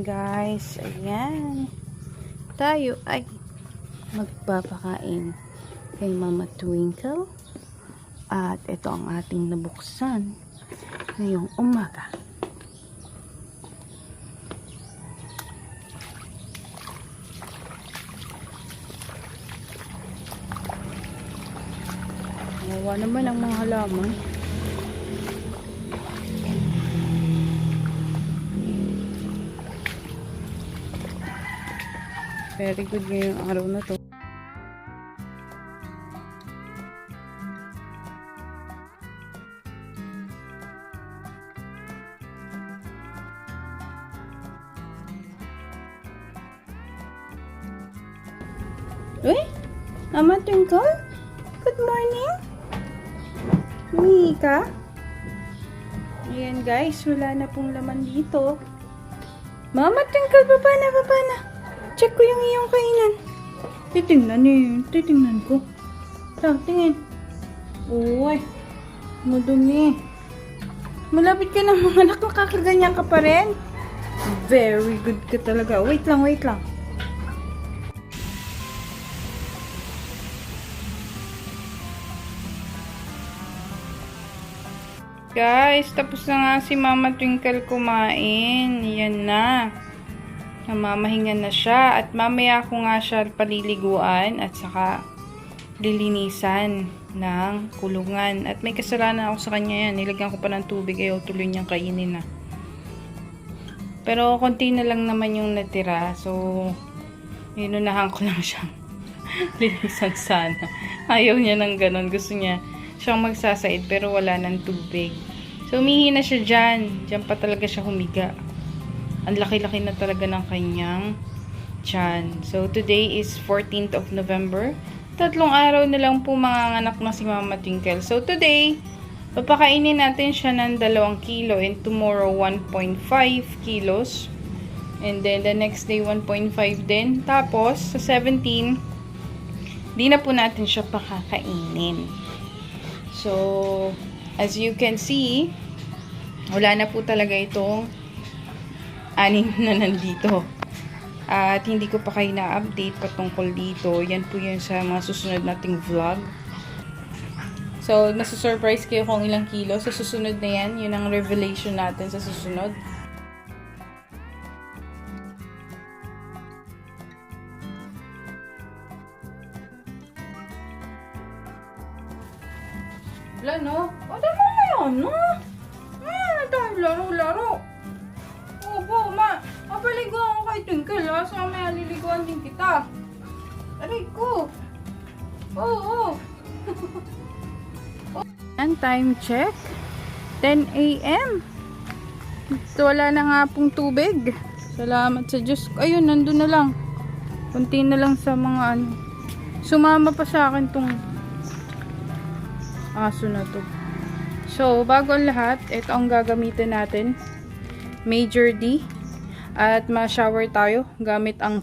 guys. Ayan. Tayo ay magpapakain kay Mama Twinkle. At ito ang ating nabuksan ngayong umaga. Nawa naman ang mga halaman. Very good ngayong araw na to. Uy, Mama Twinkle? Good morning. Mika? Ayan guys, wala na pong laman dito. Mama Twinkle, baba na, baba na. Check ko yung iyong kainan. Titingnan yun. Titingnan ko. Tang, tingin. Uy, madumi. Malapit ka na mga anak, makakaganyan ka pa rin. Very good ka talaga. Wait lang, wait lang. Guys, tapos na nga si Mama Twinkle kumain. Yan na. Namamahinga na siya. At mamaya ko nga siya paliliguan at saka lilinisan ng kulungan. At may kasalanan ako sa kanya yan. Nilagyan ko pa ng tubig ayaw tuloy niyang kainin na. Pero konti na lang naman yung natira. So, inunahan ko lang siyang linisan sana. Ayaw niya ng ganun. Gusto niya siyang magsasaid pero wala ng tubig. So, umihi na siya dyan. Dyan pa talaga siya humiga. Ang laki-laki na talaga ng kanyang tiyan. So, today is 14th of November. Tatlong araw na lang po mga anak na si Mama Twinkle. So, today, papakainin natin siya ng 2 kilo and tomorrow 1.5 kilos. And then, the next day, 1.5 din. Tapos, sa 17, di na po natin siya pakakainin. So, as you can see, wala na po talaga itong anim na nandito. At hindi ko pa kayo na-update patungkol dito. Yan po yun sa mga susunod nating vlog. So, nasa-surprise kayo kung ilang kilo. Sa susunod na yan, yun ang revelation natin sa susunod. Wala, no? O, tama na yan, no? Tayo, laro-laro. Opo, ma. Mapaligo ako kay Twinkle, ha? So, may aliliguan din kita. Aray ko. Oo, oo. And time check. 10 a.m. Wala na nga pong tubig. Salamat sa Diyos. Ayun, nandun na lang. Kunti na lang sa mga ano. Sumama pa sa akin tong aso na to. So, bago ang lahat, ito ang gagamitin natin. Major D. At ma-shower tayo gamit ang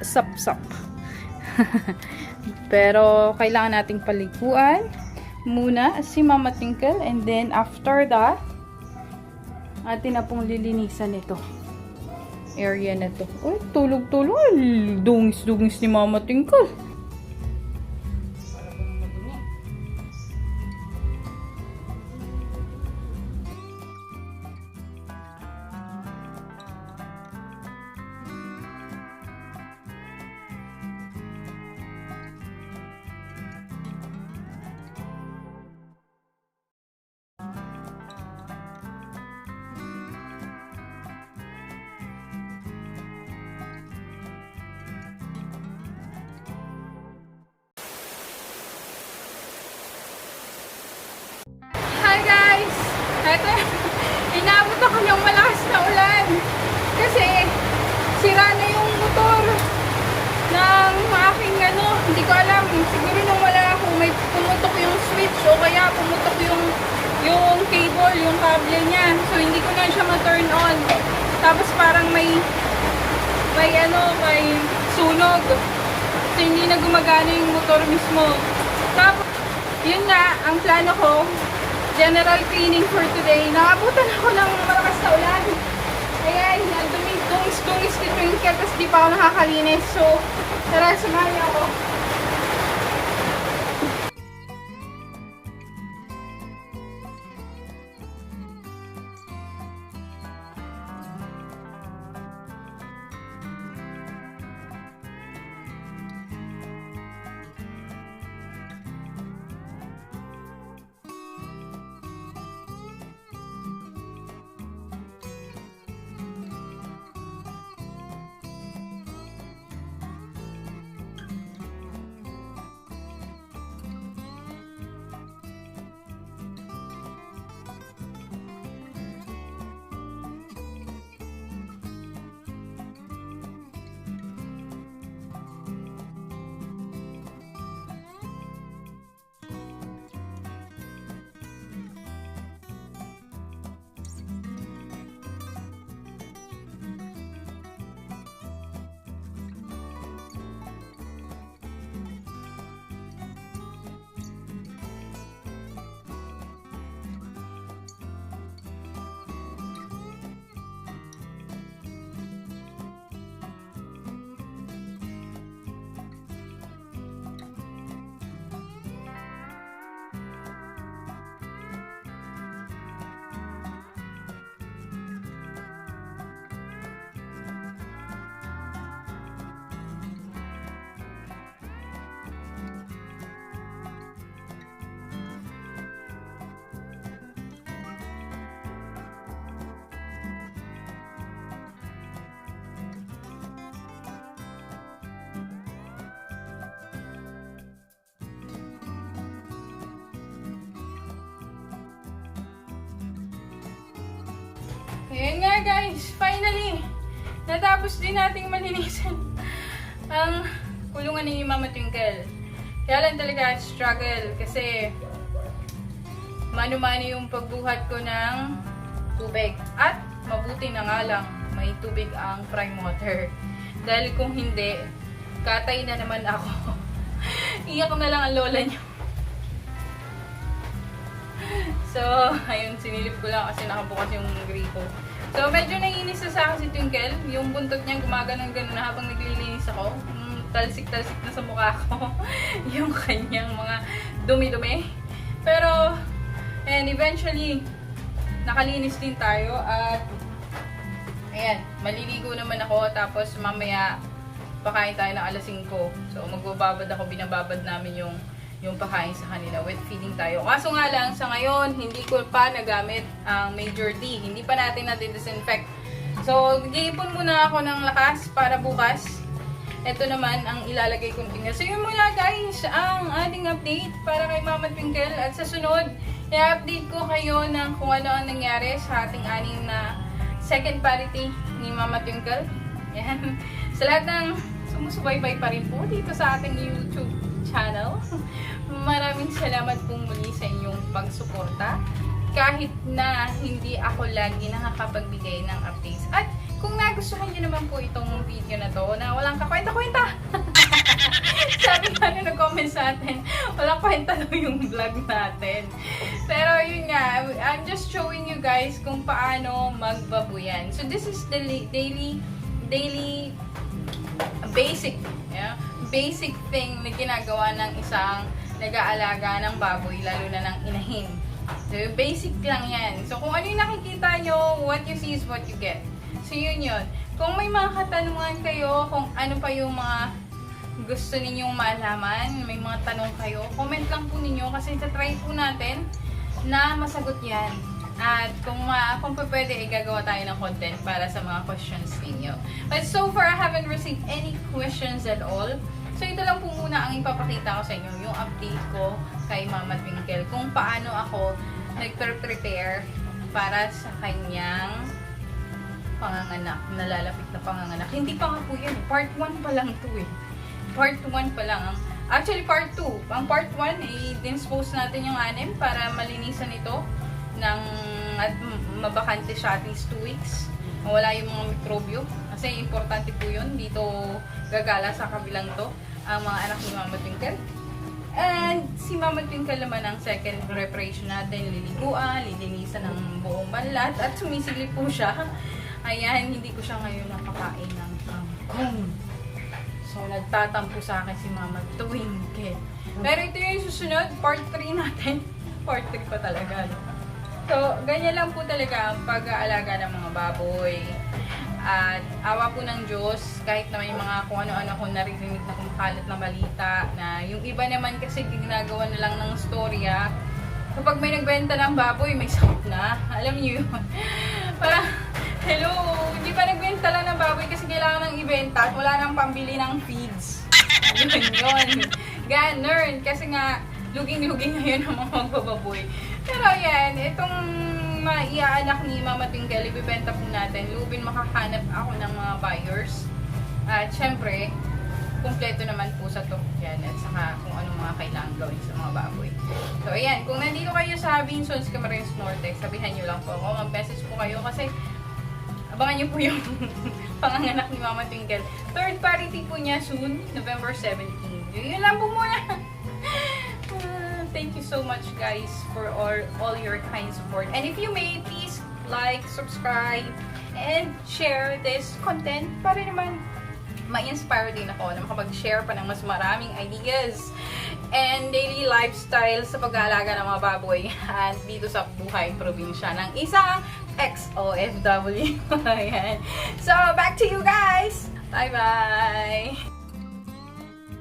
sap-sap. Pero, kailangan nating paliguan muna si Mama Tinkle. And then, after that, atin na pong lilinisan ito. Area na to. Tulog-tulog. Dungis-dungis ni Mama Tinkle. Ito, inabot ako ng malakas na ulan. Kasi, sira na yung motor ng aking ano, hindi ko alam. Siguro nung wala ako, may pumutok yung switch o kaya pumutok yung yung cable, yung cable niya. So, hindi ko na siya ma-turn on. Tapos parang may may ano, may sunog. So, hindi na gumagana yung motor mismo. Tapos, yun nga, ang plano ko, general cleaning for today. Nakabutan ako ng malakas na ulan. Ayan, ang dumi-dumi Twinkle, tapos di pa ako nakakalinis. So, tara, samahan niyo ako. Ayan nga guys, finally, natapos din nating malinisan ang kulungan ni Mama Twinkle. Kaya lang talaga struggle kasi mano-mano yung pagbuhat ko ng tubig. At mabuti na nga lang, may tubig ang prime water. Dahil kung hindi, katay na naman ako. Iyak na lang ang lola niyo. So, ayun, sinilip ko lang kasi nakabukas yung gripo. So, medyo naiinis na sa akin si Twinkle. Yung buntot niya gumaganon-ganon na habang naglilinis ako. Mm, talsik-talsik na sa mukha ko. yung kanyang mga dumi-dumi. Pero, and eventually, nakalinis din tayo at ayan, maliligo naman ako tapos mamaya pakain tayo ng alas 5. So, magbababad ako, binababad namin yung yung pakain sa kanila. Wet feeding tayo. Kaso nga lang, sa ngayon, hindi ko pa nagamit ang Major D. Hindi pa natin na-disinfect. So, giipon muna ako ng lakas para bukas. Ito naman ang ilalagay kong tingnan. So, yun muna guys, ang ating update para kay Mama Twinkle. At sa sunod, i-update ko kayo ng kung ano ang nangyari sa ating anim na second parity ni Mama Twinkle. Yan. Sa lahat ng sumusubaybay pa rin po dito sa ating YouTube channel. Maraming salamat pong muli sa inyong pagsuporta. Kahit na hindi ako lagi nakakapagbigay ng updates. At kung nagustuhan niyo naman po itong video na to na walang kakwenta-kwenta. Sabi nga na nag-comment sa atin, walang kwenta daw yung vlog natin. Pero yun nga, I'm just showing you guys kung paano magbabuyan. So this is the daily, daily basic, yeah, basic thing na ginagawa ng isang nag-aalaga ng baboy, lalo na ng inahin. So, basic lang yan. So, kung ano yung nakikita nyo, what you see is what you get. So, yun yun. Kung may mga katanungan kayo, kung ano pa yung mga gusto ninyong malaman, may mga tanong kayo, comment lang po ninyo kasi try po natin na masagot yan. At kung, ma kung pa pwede, eh, gagawa tayo ng content para sa mga questions ninyo. But so far, I haven't received any questions at all. So, ito lang po muna ang ipapakita ko sa inyo, yung update ko kay Mama Twinkle, kung paano ako nag-prepare para sa kanyang panganganak, nalalapit na panganganak. Hindi pa nga po yan. Part 1 pa lang to eh. Part 1 pa lang. Actually, part 2. Ang part 1, i-dispose natin yung anim para malinisan ito ng mabakante siya at least 2 weeks. Mawala yung mga mikrobyo. Kasi importante po yun. Dito gagala sa kabilang to ang mga anak ni Mama Twinkle. And si Mama Twinkle naman ang second preparation natin, liliguan, lilinisan ng buong banlat at sumisilip po siya. Ayan, hindi ko siya ngayon nakakain ng kangkong. So, nagtatampo sa akin si Mama Twinkle. Pero ito yung susunod, part 3 natin. part 3 pa talaga? So, ganyan lang po talaga ang pag-aalaga ng mga baboy. At awa po ng Diyos, kahit na may mga kung ano-ano ko naririnig na kumakalat na balita, na yung iba naman kasi ginagawa na lang ng storya, kapag may nagbenta ng baboy, may sakit na. Alam niyo yun. Parang, hello, hindi pa nagbenta lang ng baboy kasi kailangan ng ibenta at wala nang pambili ng feeds. Yun yun. Ganun. Kasi nga, luging-luging ngayon ang mga magbababoy. Pero yan, itong maiaanak ni Mama Twinkle, ibibenta po natin. Lubin makahanap ako ng mga buyers. At syempre, kumpleto naman po sa to yan at saka kung anong mga kailangan gawin sa mga baboy. So, ayan. Kung nandito kayo sa Vinsons Camarines Norte, sabihan nyo lang po ako. Mag-message po kayo kasi abangan nyo po yung panganganak ni Mama Twinkle. Third party po niya soon, November 17. Yun lang po muna. Thank you so much guys for all, all your kind support. And if you may, please like, subscribe, and share this content para naman ma-inspire din ako na makapag-share pa ng mas maraming ideas and daily lifestyle sa pag-aalaga ng mga baboy at dito sa buhay probinsya ng isang ex-OFW. So, back to you guys! Bye-bye!